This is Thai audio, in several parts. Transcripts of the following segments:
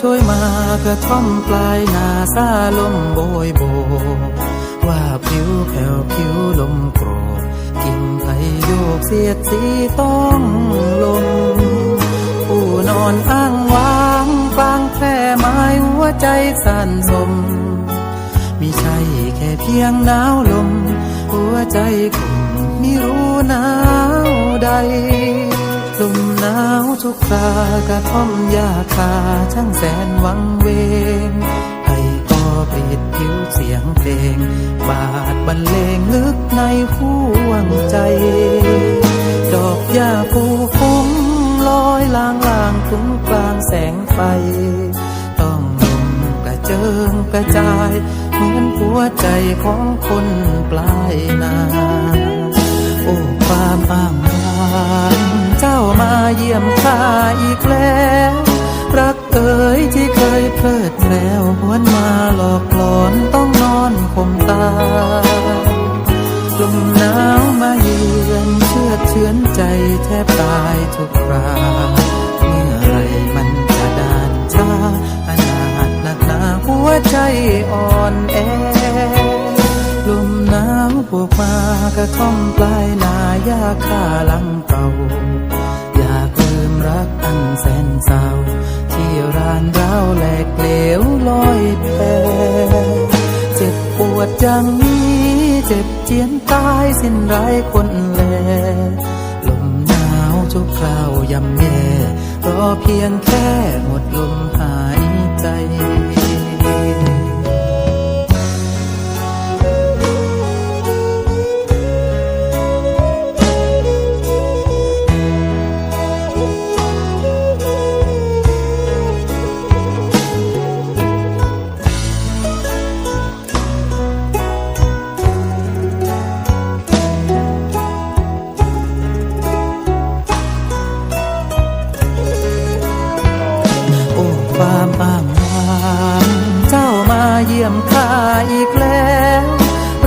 ช่วยมากระท่อมปลายนาซาลมโบยโบ ว่าผิวแผ่วผิวลมโกรธกิ่งไผ่โยกเสียดสีต้องลมผู้นอนอ้างว้างกลางแพร่ไม้หัวใจสั่นสมมิใช่แค่เพียงหนาวลม หัวใจคงไม่รู้หนาวใดลมาวทุกครากระท่อมยาคาช่างแสนหวังเวงให้ก็ปลิดผิวเสียงเพลง บาดบรรเลงลึกในห่วงใจ ดอกหญ้าปูฟุ้งลอยลางลางคุ้งกลางแสงไฟ ต้องลมกระเจิงกระจาย เหมือนหัวใจของคนปลาย ลมหนาวมาเยือนเชื่อเชือนใจแทบตายทุกครา เมื่อไรมันจะดานชาอนาถหนักหนาหัวใจอ่อนแอ ลมหนาวบวกมากระท่อมปลายนาหญ้าคาหลังเก่า อยากลืมรักอันแสนเศร้าที่รานร้าวแหลกเหลวลอยแพ จ็บปวดจังนี้เจ็บเจียนตายสิ้นไรคนแลลมหนาวทุกคราวยำแย่รอเพียงแค่หมดลมหายใจ อีกแล้ว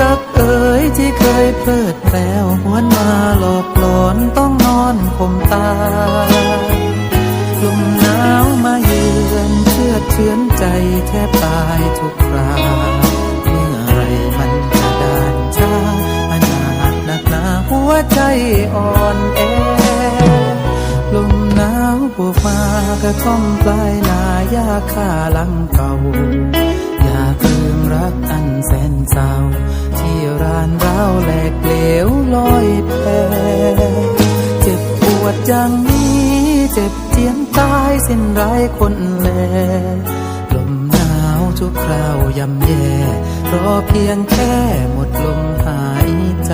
รักเอ๋ยที่เคยเพลิดแล้วหวนมาหลอกหลอนต้องนอนคมตาลมหนาวมาเยือนเชื่อเชื้อนใจแทบตายทุกคราเมื่อไรมันจะดานชาอนาถหนักหนาหัวใจอ่อนแอ กระท่อมปลายนาหญ้าคาหลังเก่า อยากลืมรักอันแสนเศร้า ที่รานร้าวแหลกเหลวลอยแพเจ็บปวดจังนี้ เจ็บเจียนตายสิ้นไร้คนแลลมหนาวทุกคราวยำแย่รอเพียงแค่หมดลมหายใจ